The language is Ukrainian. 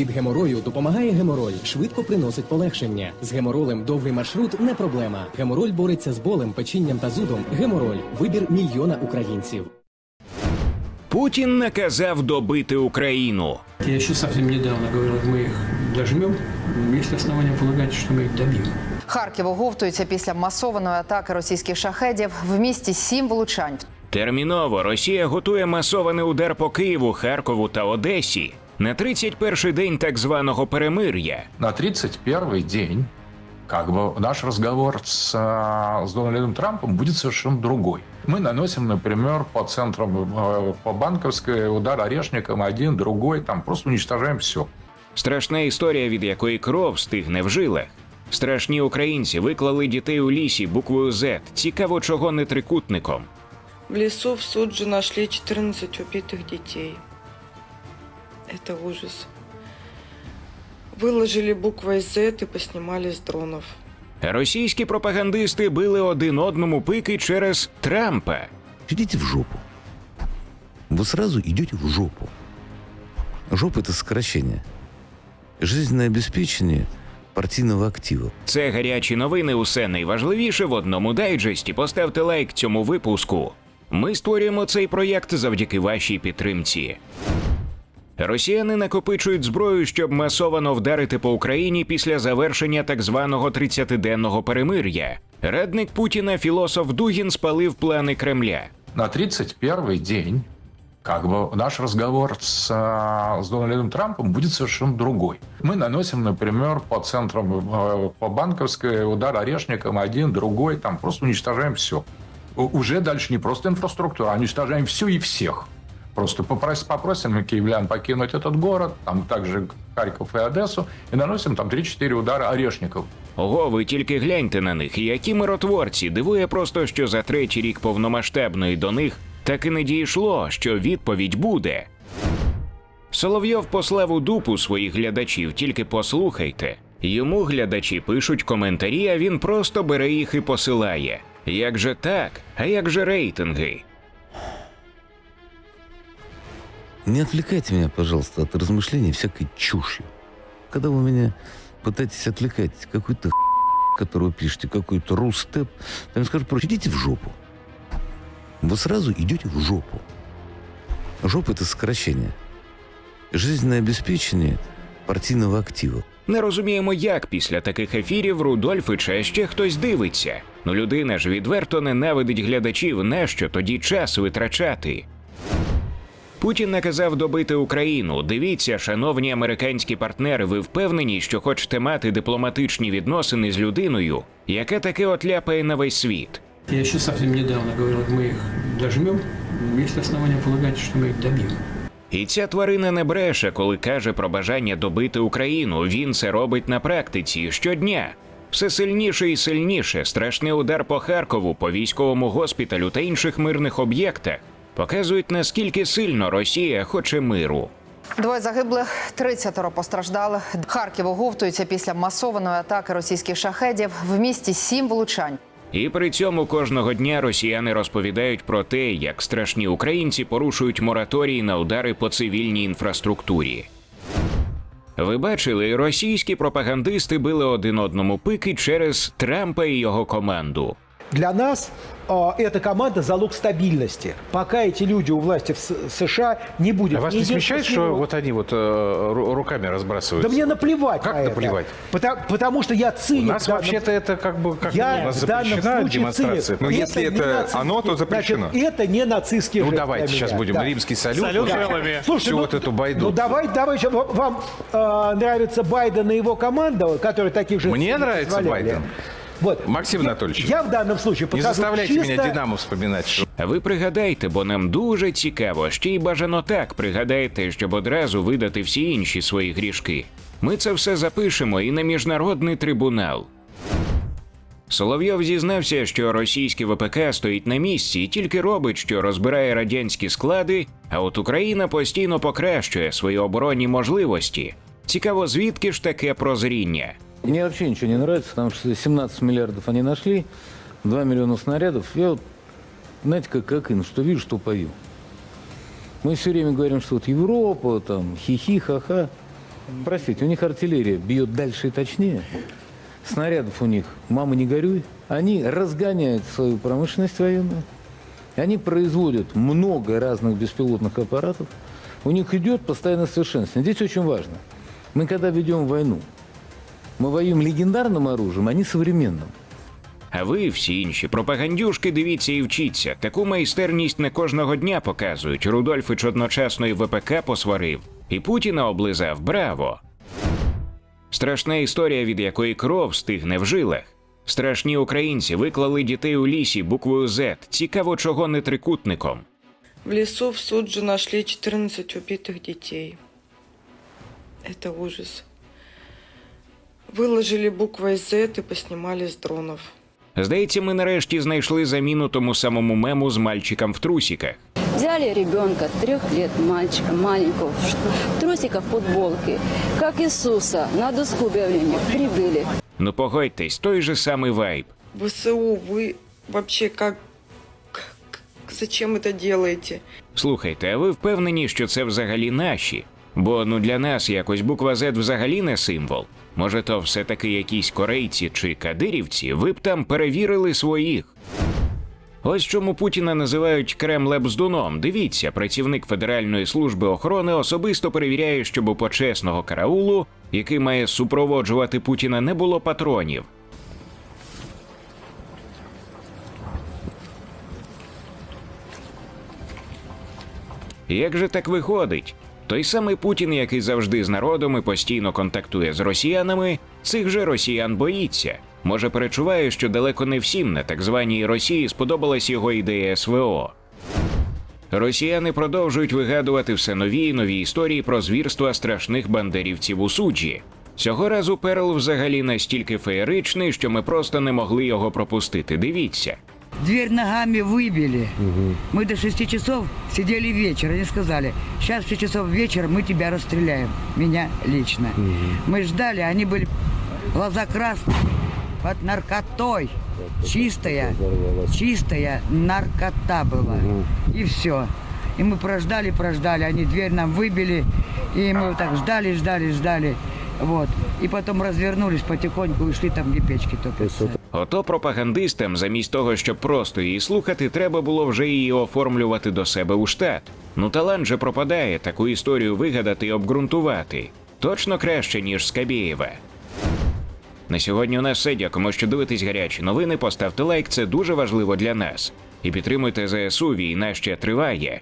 Від геморою допомагає гемороль, швидко приносить полегшення. З геморолем довгий маршрут не проблема. Гемороль бореться з болем, печінням та зудом. Гемороль вибір мільйона українців. Путін наказав добити Україну. Я еще совсем недавно говорил, мы их дожмем. Есть основания полагать, что мы их добьем. Харків оговтується після масованої атаки російських шахедів. В місті сім влучань. Терміново Росія готує масований удар по Києву, Харкову та Одесі на 31-й день так званого перемир'я. на 31 день как бы наш разговор с, а, с Дональдом Трампом будет совершенно другой. Мы наносим, например, по центрам, э, по банковской удар орешником один, другой, там просто уничтожаем все. Страшна історія, від якої кров стигне в жилах. Страшні українці виклали дітей у лісі буквою Z. Цікаво, чого не трикутником. В лесу в Суджи нашли 14 убитых детей. Это ужас. Выложили буквой Z и поснимали с дронов. Російські пропагандисти били один одному пики через Трампа. Идите в жопу. Вы сразу идете в жопу. Жопа – это сокращение. Жизненное обеспечение партийного актива. Це гарячі новини. Усе найважливіше в одному дайджесті. Поставте лайк цьому випуску. Ми створюємо цей проєкт завдяки вашій підтримці. Росіяни накопичують зброю, щоб масовано вдарити по Україні після завершення так званого 30-денного перемир'я. Радник Путіна філософ Дугін спалив плани Кремля. На 31 день как бы наш разговор с, а, с Дональдом Трампом будет совершенно другой. Мы наносим, например, по центрам, э, по банковской удар орешником один, другой, там просто уничтожаем все. Уже дальше не просто инфраструктура, а уничтожаем все и всех. Просто попросим, попросим киевлян покинуть этот город, там также Харьков и Одессу, и наносим там 3-4 удара орешников. Ого, ви тільки гляньте на них, які миротворці. Дивує просто, що за третій рік повномасштабної до них так і не дійшло, що відповідь буде. Соловйов послав у дупу своїх глядачів, тільки послухайте. Йому глядачі пишуть коментарі, а він просто бере їх і посилає. Як же так? А як же рейтинги? Не отвлекайте меня, пожалуйста, от размышлений всякой чушью. Когда вы меня пытаетесь отвлекать какой-то который вы пишете, какой-то рустеп, я вам скажу проще, идите в жопу. Вы сразу идете в жопу. Жопа – это сокращение. Жизненное обеспечение партийного актива. Не розуміємо, як після таких ефірів Рудольфича ще хтось дивиться. Ну людина ж відверто ненавидить глядачів, нащо тоді час витрачати. Путін наказав добити Україну. Дивіться, шановні американські партнери, ви впевнені, що хочете мати дипломатичні відносини з людиною, яка таке отляпає на весь світ. Я еще совсем недавно говорил, мы их дожмем. Есть основания полагать, что мы их добьем. І ця тварина не бреше, коли каже про бажання добити Україну. Він це робить на практиці щодня. Все сильніше і сильніше. Страшний удар по Харкову, по військовому госпіталю та інших мирних об'єктах показують наскільки сильно Росія хоче миру. Двоє загиблих, 30 постраждалих. Харків оговтується після масованої атаки російських шахедів. В місті сім влучань. І при цьому кожного дня росіяни розповідають про те, як страшні українці порушують мораторії на удари по цивільній інфраструктурі. Ви бачили, російські пропагандисти били один одному пики через Трампа і його команду. Для нас э, эта команда залог стабильности. Пока эти люди у власти в США не будет. А вас не смущает, что вот они вот э, ру- руками разбрасываются? Да мне наплевать Как на наплевать? это. Потому, потому что я У циник. нас в данном- вообще-то это как бы как я у нас запрещена демонстрация. циник. Ну, Это если это нацистский- оно, то запрещено. Значит, это не нацистский Ну жест давайте для сейчас меня. будем Да. римский салют. Да. вот, Слушайте, всю ну, вот эту байду. Ну давай, давай, вам- вам э, нравится Байден и его команда, которая таких же... Мне нравится позволяли? Байден. Вот. Максим Анатольевич, Я в данном случае Не заставляйте чисто... меня Динамо вспоминать. что- ви пригадайте, бо нам дуже цікаво, ще й бажано так пригадайте, щоб одразу видати всі інші свої грішки. Ми це все запишемо і на міжнародний трибунал. Соловйов зізнався, що російське ВПК стоїть на місці і тільки робить, що розбирає радянські склади, а от Україна постійно покращує свої оборонні можливості. Цікаво, звідки ж таке прозріння? Мне вообще ничего не нравится, потому что 17 миллиардов они нашли, 2 миллиона снарядов. Я вот, знаете, как, как ин, что вижу, что пою. Мы все время говорим, что вот Европа, там, хихи, ха-ха. простите, у них артиллерия бьет дальше и точнее. Снарядов у них, мама не горюй. Они разгоняют свою промышленность военную. Они производят много разных беспилотных аппаратов. У них идет постоянное совершенствование. Здесь очень важно. Мы когда ведем войну, мы воюем легендарным оружием, а не современным. А ви, всі інші пропагандюшки, дивіться і вчіться. Таку майстерність не кожного дня показують. Рудольфич одночасно і ВПК посварив, і Путіна облизав. Браво! Страшна історія, від якої кров стигне в жилах. Страшні українці виклали дітей у лісі буквою Z. Цікаво, чого не трикутником. В лесу в Суджи нашли 14 убитых детей. Это ужас. Выложили буквой Z и поснимали с дронов. Здається, ми нарешті знайшли заміну тому самому мему з мальчиком в трусіках. Взяли ребенка трех лет, мальчика маленького, в ш- в трусиках, футболке, как Иисуса, на доску объявления прибыли. Ну погодьтесь, той же самий вайб. ВСУ, вы вообще как... как- Зачем это делаете? Слухайте, а ви впевнені, що це взагалі наші? Бо ну для нас якось буква Z взагалі не символ. Може, то все таки якісь корейці чи кадирівці, ви б там перевірили своїх. Ось чому Путіна називають Кремлебздуном. Дивіться, працівник Федеральної служби охорони особисто перевіряє, щоб у почесного караулу, який має супроводжувати Путіна, не було патронів. Як же так виходить? Той самий Путін, який завжди з народом і постійно контактує з росіянами, цих же росіян боїться. Може, перечуває, що далеко не всім на так званій Росії сподобалась його ідея СВО. Росіяни продовжують вигадувати все нові і нові історії про звірства страшних бандерівців у суджі. Цього разу Перл взагалі настільки феєричний, що ми просто не могли його пропустити. Дивіться. Дверь ногами выбили. Мы до 6 часов сидели вечер. Они сказали, сейчас в 6 часов вечера мы тебя расстреляем. Меня лично. Мы ждали, они были глаза красные, под наркотой. Чистая, чистая наркота была. И все. И мы прождали, прождали. Они дверь нам выбили. И мы вот так ждали, ждали, ждали. Вот. И потом развернулись потихоньку и ушли там, где печки топятся. Ото пропагандистам, замість того, щоб просто її слухати, треба було вже її оформлювати до себе у штат. Ну талант же пропадає таку історію вигадати і обґрунтувати. Точно краще, ніж Скабєєва. На сьогодні у нас все. Дякуємо, що дивитесь гарячі новини. Поставте лайк, це дуже важливо для нас. І підтримуйте ЗСУ, війна ще триває.